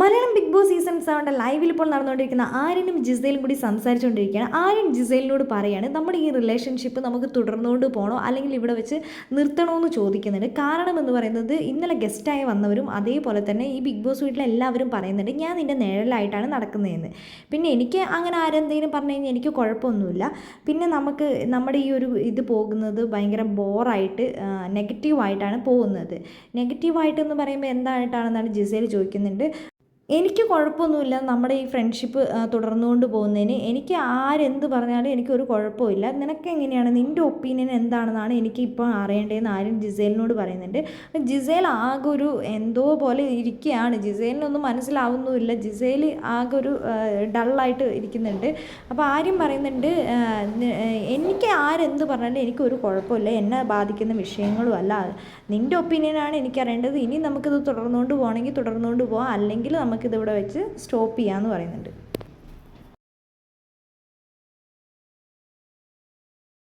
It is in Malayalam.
മലയാളം ബിഗ് ബോസ് സീസൺ സെവന്റെ ലൈവിൽ ഇപ്പോൾ നടന്നുകൊണ്ടിരിക്കുന്ന ആര്യനും ജിസയിലും കൂടി സംസാരിച്ചുകൊണ്ടിരിക്കുകയാണ്. ആര്യൻ ജിസയിലിനോട് പറയാണ് നമ്മുടെ ഈ റിലേഷൻഷിപ്പ് നമുക്ക് തുടർന്നുകൊണ്ട് പോകണോ അല്ലെങ്കിൽ ഇവിടെ വെച്ച് നിർത്തണമെന്ന് ചോദിക്കുന്നുണ്ട്. കാരണം എന്ന് പറയുന്നത് ഇന്നലെ ഗസ്റ്റായി വന്നവരും അതേപോലെ തന്നെ ഈ ബിഗ് ബോസ് വീട്ടിലെ എല്ലാവരും പറയുന്നുണ്ട് ഞാൻ നിന്റെ നിഴലായിട്ടാണ് നടക്കുന്നതെന്ന്. പിന്നെ എനിക്ക് അങ്ങനെ ആരെന്തെങ്കിലും പറഞ്ഞു കഴിഞ്ഞാൽ എനിക്ക് കുഴപ്പമൊന്നുമില്ല. പിന്നെ നമുക്ക് നമ്മുടെ ഈ ഒരു ഇത് പോകുന്നത് ഭയങ്കര ബോറായിട്ട് നെഗറ്റീവായിട്ടാണ് പോകുന്നത്. നെഗറ്റീവായിട്ടെന്ന് പറയുമ്പോൾ എന്തായിട്ടാണെന്നാണ് ജിസയിൽ ചോദിക്കുന്നുണ്ട്. എനിക്ക് കുഴപ്പമൊന്നുമില്ല. നമ്മുടെ ഈ ഫ്രണ്ട്ഷിപ്പ് തുടർന്നുകൊണ്ട് പോകുന്നതിന്. എനിക്ക് ആരെന്ത് പറഞ്ഞാലും എനിക്കൊരു കുഴപ്പമില്ല. നിനക്ക് എങ്ങനെയാണ്? നിന്റെ ഒപ്പീനിയൻ എന്താണെന്നാണ് എനിക്ക് ഇപ്പോൾ അറിയേണ്ടതെന്ന് ആരും ജിസേലിനോട് പറയുന്നുണ്ട്. ജിസേൽ ആകെ ഒരു എന്തോ പോലെ ഇരിക്കുകയാണ്. ജിസേലിനൊന്നും മനസ്സിലാവുന്നുമില്ല. ജിസേൽ ആകെ ഒരു ഡള്ളായിട്ട് ഇരിക്കുന്നുണ്ട്. അപ്പോൾ ആരും പറയുന്നുണ്ട് എനിക്ക് ആരെന്ത് പറഞ്ഞാലും എനിക്കൊരു കുഴപ്പമില്ല. എന്നെ ബാധിക്കുന്ന വിഷയങ്ങളും അല്ല. നിന്റെ ഒപ്പീനിയനാണ് എനിക്കറിയേണ്ടത്. ഇനി നമുക്കിത് തുടർന്നുകൊണ്ട് പോകണമെങ്കിൽ തുടർന്നുകൊണ്ട് പോകാം അല്ലെങ്കിൽ നമുക്കിതിവിടെ വെച്ച് സ്റ്റോപ്പ് ചെയ്യാമെന്ന് പറയുന്നുണ്ട്.